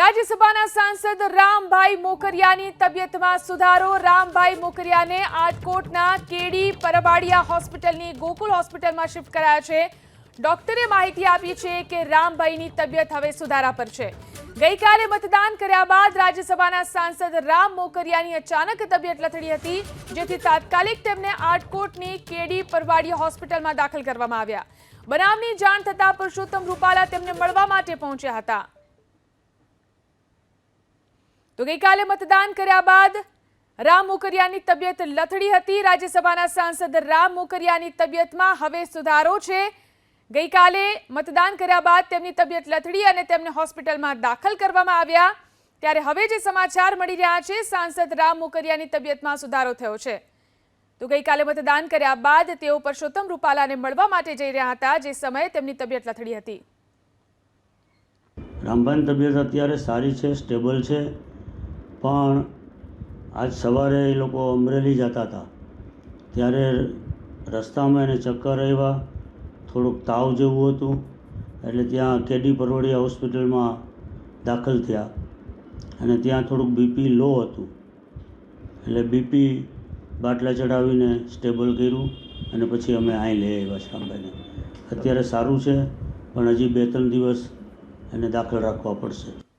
રાજ્યસભાના સાંસદ રામભાઈ મોકરિયાની તબિયતમાં સુધારો. રામભાઈ મોકરિયાને આટકોટના કેડી પરબાડિયા હોસ્પિટલની ગોકુલ હોસ્પિટલમાં શિફ્ટ કરાયા છે. ડોક્ટરે માહિતી આપી છે કે રામભાઈની તબિયત હવે સુધારા પર છે. ગઈકાલે મતદાન કર્યા બાદ રાજ્યસભાના સાંસદ રામ મોકરિયાની અચાનક તબિયત લથડી હતી, જેથી તાત્કાલિક તેમને આટકોટની કેડી પરવાડિયા હોસ્પિટલમાં દાખલ કરવામાં આવ્યા. બનાવની જાણ થતાં પુરુષોત્તમ રૂપાલા તેમને મળવા માટે પહોંચ્યા હતા. તો ગઈકાલે મતદાન કર્યા બાદ રામ મોકરિયાની તબિયત લથડી હતી. રાજ્યસભાના સાંસદ રામ મોકરિયાની તબિયતમાં હવે સુધારો છે. ગઈકાલે મતદાન કર્યા બાદ તેમની તબિયત લથડી અને તેમને હોસ્પિટલમાં દાખલ કરવામાં આવ્યા. ત્યારે હવે જે સમાચાર મળી રહ્યા છે, સાંસદ રામ મોકરિયાની તબિયતમાં સુધારો થયો છે. તો ગઈકાલે મતદાન કર્યા બાદ તેઓ પરસોત્તમ રૂપાલાને મળવા માટે જઈ રહ્યા હતા, જે સમયે તેમની તબિયત લથડી હતી. રામભાઈની તબિયત અત્યારે સારી છે, સ્ટેબલ છે. પણ આજ સવારે એ લોકો અમરેલી જતા હતા. ત્યારે રસ્તામાં એને ચક્કર આવ્યા, થોડુંક તાવ જેવું હતું, એટલે ત્યાં કેડી પરવડિયા હોસ્પિટલમાં દાખલ થયા અને ત્યાં થોડુંક બીપી લો હતું. એટલે બીપી બાટલા ચડાવીને સ્ટેબલ કર્યું અને પછી અમે અહીં લઈ આવ્યા શ્યામભાઈને અત્યારે સારું છે, પણ હજી બે ત્રણ દિવસ એને દાખલ રાખવા પડશે.